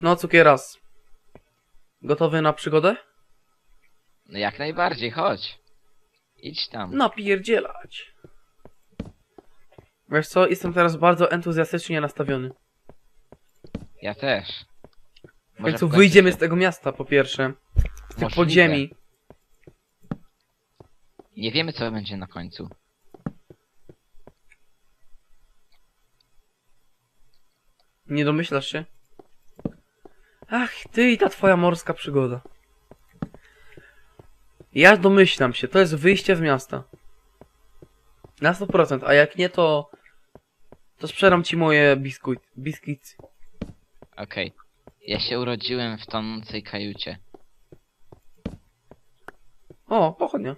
No, cukieras. Gotowy na przygodę? No jak najbardziej, chodź. Idź tam. Napierdzielać. Wiesz co, jestem teraz bardzo entuzjastycznie nastawiony. Ja też. W końcu wyjdziemy z tego miasta, po pierwsze. Z tych Możliwe. podziemi. Nie wiemy co będzie na końcu. Nie domyślasz się? Ach, ty i ta twoja morska przygoda. Ja domyślam się, to jest wyjście z miasta. Na 100%, a jak nie, to... To sprzedam ci moje biskuit, biskit. Okej. Ja się urodziłem w tonącej kajucie. O, pochodnia.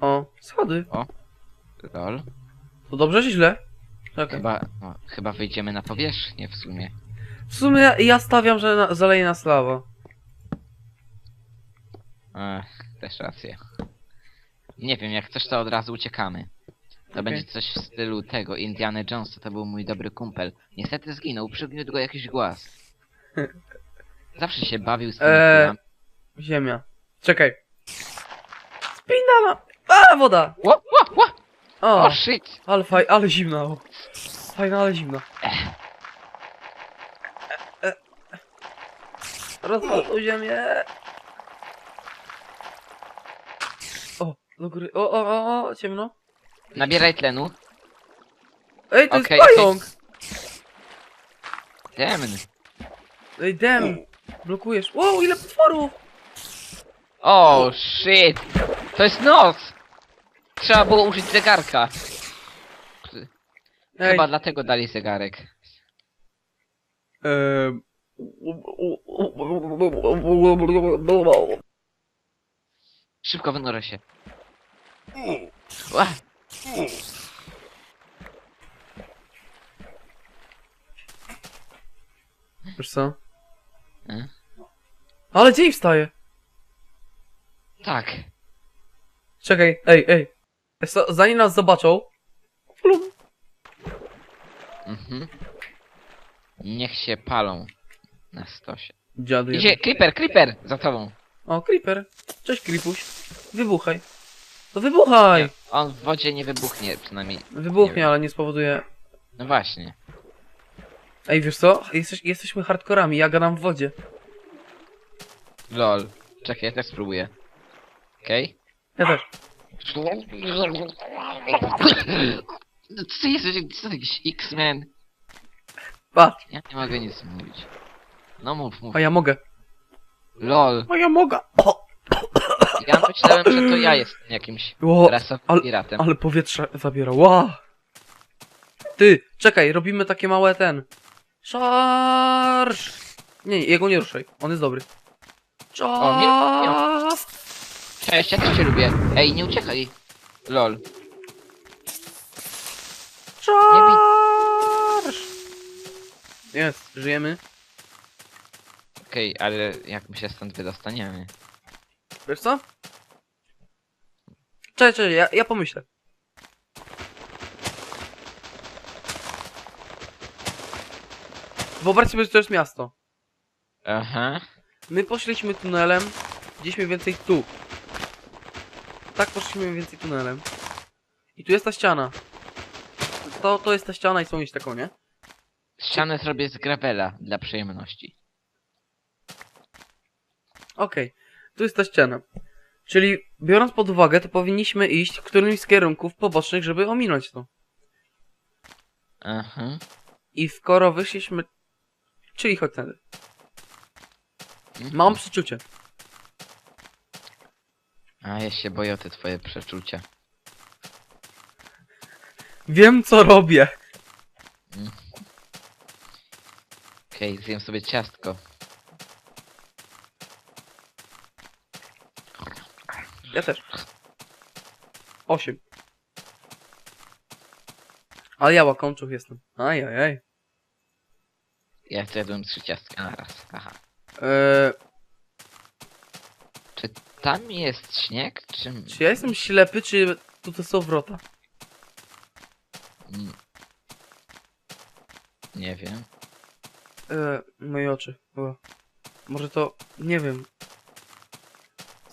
O, schody. Lol. To dobrze czy źle? Czekaj. Chyba, no, chyba wyjdziemy na powierzchnię w sumie. W sumie ja, ja stawiam, że na, zaleje nas lawa. Ech, też rację. Nie wiem, jak coś to od razu uciekamy. To Okej. będzie coś w stylu tego, Indiana Jonesa, to był mój dobry kumpel. Niestety zginął, przygniótł go jakiś głaz. Zawsze się bawił z tymi Eee. kulami. Ziemia. Czekaj. Spindala! A, woda! Ło, ło, ło! O, O, shit! ale faj, ale zimna. o. Fajna, ale zimna. E, e. Rozwal tą ziemię. O, do góry. O, o, o, o, ciemno. Nabieraj tlenu. Ej, to Okej, jest pająk! Demn. Ej, dem! Blokujesz. Wow, ile potworów! O, shit! To jest noc! Trzeba było użyć zegarka. Ej, Chyba dlatego dali zegarek. Ehm. Szybko wynoszę się. Ła! Wiesz co? E? Ale dzień wstaje! Tak. Czekaj, ej, ej. Zanim nas zobaczą... Plum. Mhm. Niech się palą. Na stosie. Dziadu Idzie, jeden. creeper, creeper! Za tobą. O, creeper. Cześć, creepuś. Wybuchaj. To wybuchaj! On w wodzie nie wybuchnie, przynajmniej. Nie Wybuchnie, wiem. ale nie spowoduje... No właśnie. Ej, wiesz co? Jesteś, jesteśmy hardkorami, ja gadam w wodzie. Lol. Czekaj, ja też spróbuję. Okej? Ja też. No co ty jesteś? Co ty jakiś X-Men? Patrz, Ja nie mogę nic mówić. No mów, mów. a ja mogę. LOL. A ja mogę. O, Ja myślałem, że to ja jestem jakimś o, rasowym ale- piratem. ale powietrze zabiera. Wow. Ty, czekaj, robimy takie małe ten. Szarż! Nie, nie, jego nie ruszaj. On jest dobry. O, nie- nie. Czas! Cześć, ja też cię lubię. Ej, nie uciekaj. LOL. Czarż! Jest, żyjemy. Okej, ale jak my się stąd wydostaniemy? Wiesz co? Czekaj, czekaj, ja, ja pomyślę. Wyobraź sobie, że to jest miasto. Aha. My poszliśmy tunelem, gdzieś mniej więcej tu. Tak poszliśmy mniej więcej tunelem. I tu jest ta ściana. To, to jest ta ściana i są iść taką, nie? Ścianę zrobię z gravela dla przyjemności. Okej, tu jest ta ściana. Czyli biorąc pod uwagę, to powinniśmy iść którymś z kierunków pobocznych, żeby ominąć to. Aha. I skoro wyszliśmy... Czyli chodź tędy. Mhm. Mam przeczucie. A ja się boję o te twoje przeczucia. Wiem co robię. Okej, zjem sobie ciastko. Ja też. Osiem. Ale ja łakomczuch jestem. Ajajaj. Ja zjadłem trzy ciastka na raz. Aha. Eee, Czy tam jest śnieg, czy... czy ja jestem ślepy, czy tu to są wrota? Mm. Nie wiem. E, moje oczy. O. Może to... Nie wiem.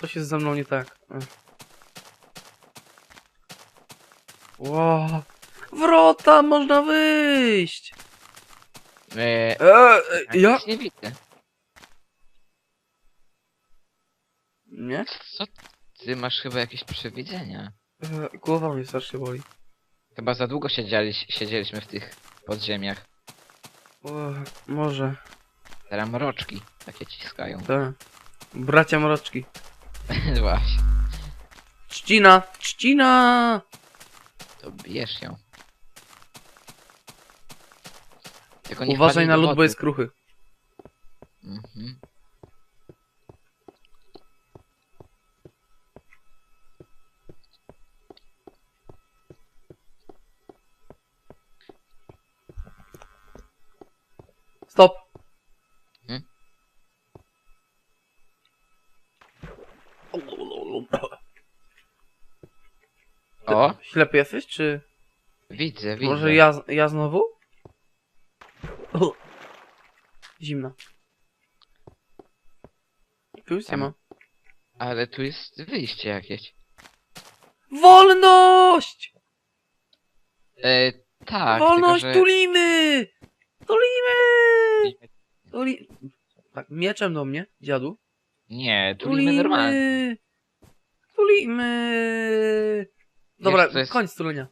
Coś jest ze mną nie tak. E. Ło. Wrota! Można wyjść! Eee, E, e, ja? nic nie widzę. Nie? Co? Ty masz chyba jakieś przewidzenia. E, głowa mnie strasznie boli. Chyba za długo siedzieli, siedzieliśmy w tych podziemiach. O, może. Teraz mroczki takie ciskają. Tak. Bracia mroczki. Właśnie. Trzcina! Trzcina! To bierz ją. Tylko nie Uważaj wpadnij na do lód, bo wody. jest kruchy. Mhm. Stop! Hmm? O, Ślepy jesteś, czy... widzę, widzę. Może ja, ja znowu? O. Zimna. Tu już nie ma. Ale tu jest wyjście jakieś. Wolność! E, tak, Wolność! tylko że... Tulimy! Tulimy! Tuli... Tak, mieczem do mnie, dziadu. Nie, tulimy normalnie. Tulimy! Dobra, Wiesz, co jest- tulenia.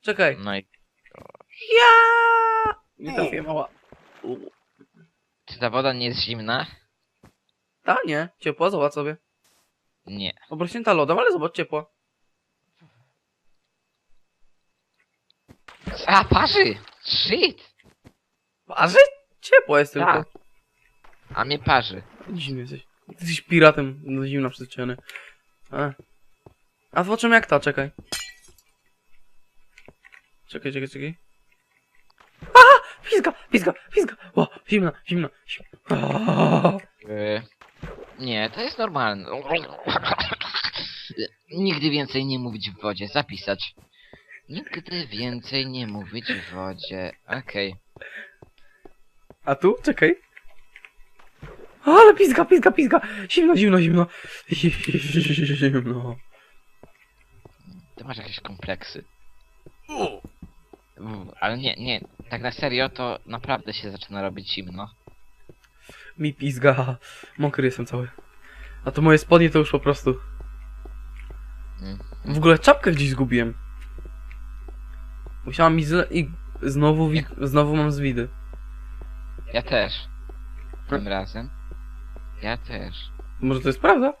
Czekaj. No i Ja! Nie trafiłem, mała. czy ta woda nie jest zimna? Ta, nie. Ciepła, zobacz sobie. Nie. Obrośnięta lodem, ale zobacz, ciepła. A, parzy! Shit! Parzy? Ciepła jest tylko. Tak. A mnie parzy. Dziwny jesteś. Jesteś piratem do zimna przyzwyczajony. A. A zobaczymy jak ta, czekaj. Czekaj, czekaj, czekaj. A! Pizga, pizga, pizga! O, zimna, zimna, zimna. E, nie, to jest normalne. Nigdy więcej nie mówić w wodzie. Zapisać. Nigdy więcej nie mówić w wodzie. Okej. A tu? Czekaj. Ale pizga, pizga, pizga! Zimno, zimno, zimno. Zimno. Ty masz jakieś kompleksy. Ale nie, nie. Tak na serio to naprawdę się zaczyna robić zimno. Mi pizga. Mokry jestem cały. A to moje spodnie to już po prostu. Mm. W ogóle czapkę gdzieś zgubiłem. Musiałam mi zle... i znowu, wi... znowu mam zwidy. Ja też. Tym razem. Ja też. Może to jest prawda?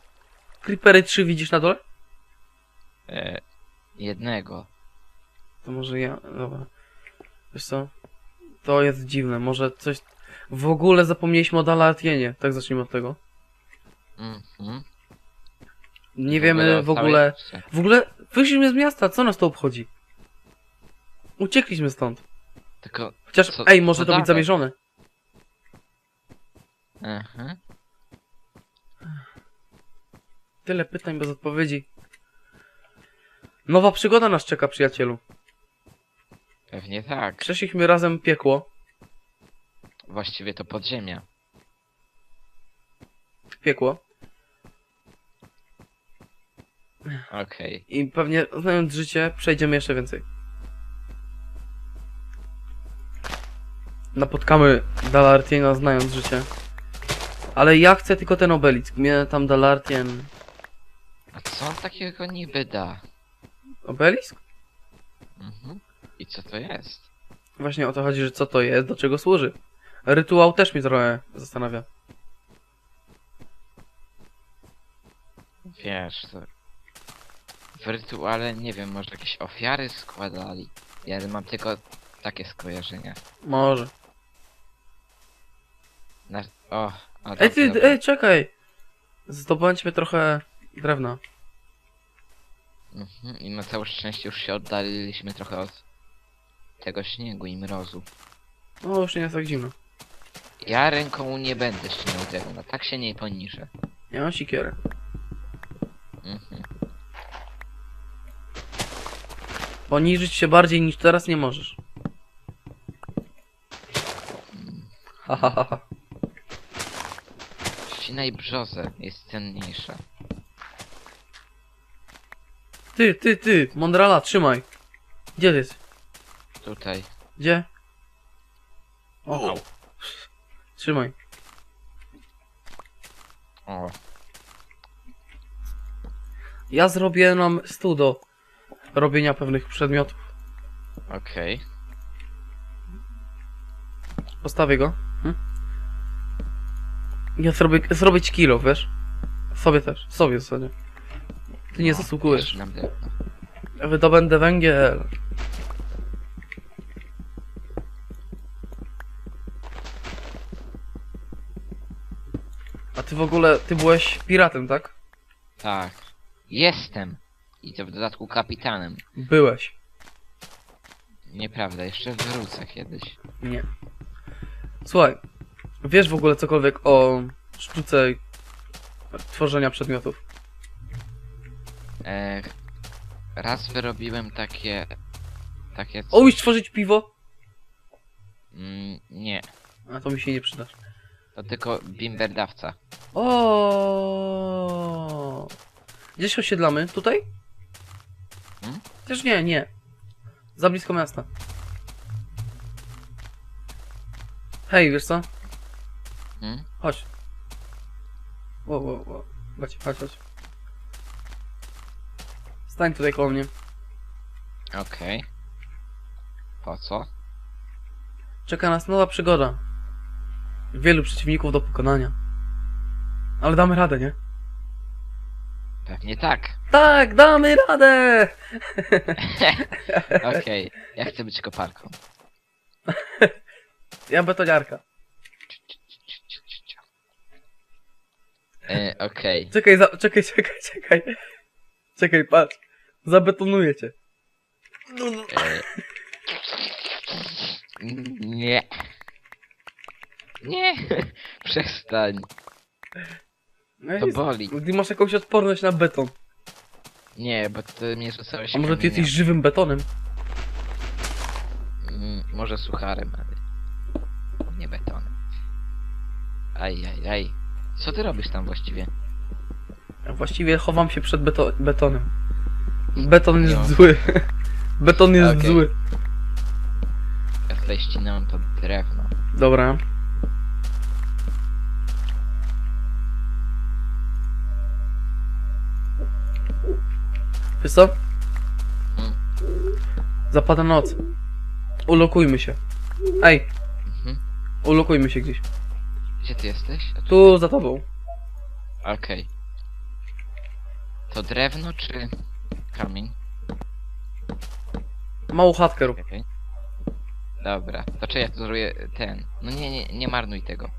Creepery 3 widzisz na dole? E, jednego. To może ja... Dobra. Wiesz co? To jest dziwne. Może coś... W ogóle zapomnieliśmy o Dalartienie. Tak zacznijmy od tego. Mhm. Nie wiemy w ogóle... W ogóle wyszliśmy z miasta. Co nas to obchodzi? Uciekliśmy stąd. Tylko. Chociaż, Co- ej, może to być dalej? zamierzone. Aha. Tyle pytań bez odpowiedzi. Nowa przygoda nas czeka, przyjacielu. Pewnie tak. Przeszliśmy razem piekło. Właściwie to podziemia. Piekło. Okej. I pewnie znając życie, przejdziemy jeszcze więcej. Napotkamy Dalartiena znając życie. Ale ja chcę tylko ten obelisk. Mnie tam Dalartien... A co on takiego niby da? Obelisk? Mhm. I co to jest? Właśnie o to chodzi, że co to jest, do czego służy. Rytuał też mnie trochę zastanawia. Wiesz, to... W rytuale, nie wiem, może jakieś ofiary składali. Ja mam tylko takie skojarzenia. Może. Na... O, o Ej, ty, dobra. ej, czekaj! Zdobądźmy trochę drewna. Mhm. I na całe szczęście już się oddaliliśmy trochę od tego śniegu i mrozu. No, już nie jest tak zimno. Ja ręką nie będę ścinał drewna, tak się nie poniżę. Ja mam sikierę. Mhm. Poniżyć się bardziej niż teraz nie możesz. Ha, ha, ha, ha. Ścinaj brzozę, jest cenniejsza. Ty, ty, ty, Mondrala, trzymaj. Gdzie ty jest? Tutaj. Gdzie? O, trzymaj. O, Ja zrobię nam stół do robienia pewnych przedmiotów. okej. Postawię go. Hm? Ja zrobię, zrobię ci kilo, wiesz? Sobie też, sobie sobie. Ty nie No, zasługujesz. nam drewno. Wydobędę węgiel. A ty w ogóle, ty byłeś piratem, tak? Tak. Jestem. I to w dodatku kapitanem. Byłeś. Nieprawda, jeszcze wrócę kiedyś. Nie. Słuchaj, wiesz w ogóle cokolwiek o sztuce tworzenia przedmiotów? E, raz wyrobiłem takie... Takie... O, umiesz tworzyć piwo? Mm, nie. A to mi się nie przydasz. To tylko bimberdawca. O. Gdzie się osiedlamy? Tutaj? Hmm? Też nie, nie. Za blisko miasta. Hej, wiesz co? Hmm? Chodź. Wo, wo, wo. Chodź, chodź, chodź. Stań tutaj koło mnie. Okej. Po co? Czeka nas nowa przygoda. Wielu przeciwników do pokonania. Ale damy radę, nie? Pewnie tak. Tak, damy radę! Okej. Ja chcę być koparką. Ja betoniarka. E, Okej. Czekaj, za, czekaj, czekaj, czekaj. Czekaj, patrz. Zabetonuję cię. E, Nie. Nie. Przestań. No To jest- boli. Ty masz jakąś odporność na beton. Nie, bo ty mnie rzucałeś A może ty kamieniem. jesteś żywym betonem? Mm, Może sucharem, ale... Nie betonem. Aj, aj, aj. Co ty robisz tam właściwie? Ja właściwie chowam się przed beto betonem. Beton jest mam- zły. Beton jest Okej. zły. Ja tutaj ścinam to drewno. Dobra. Wiesz co? Mm. Zapada noc. Ulokujmy się. Ej, Mhm. ulokujmy się gdzieś. Gdzie ty jesteś? A Tu za tobą. Okej. To drewno czy kamień? Małą chatkę rób. Okej. Dobra, to czy ja tu zrobię ten? No nie, nie, nie marnuj tego.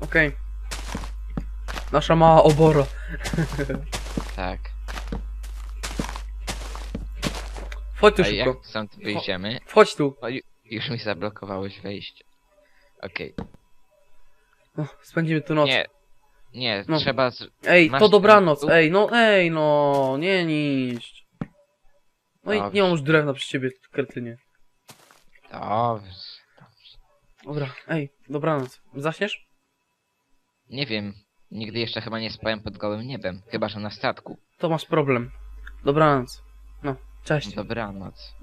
Okej. Nasza mała obora. Tak. Wchodź tu A szybko. jak stąd wyjdziemy? Wchodź tu. O, ju- już mi zablokowałeś wejście. Okej. O, spędzimy tu noc. Nie. Nie, No. trzeba z... Ej, Masz to ten dobranoc. tu? Ej, no, ej, no, nie niszcz. No i Dobrze. nie mam już drewna przy ciebie, kretynie. Dobrze. Dobra, ej, dobranoc. Zaśniesz? Nie wiem. Nigdy jeszcze chyba nie spałem pod gołym niebem. Chyba, że na statku. To masz problem. Dobranoc. No, cześć. Dobranoc.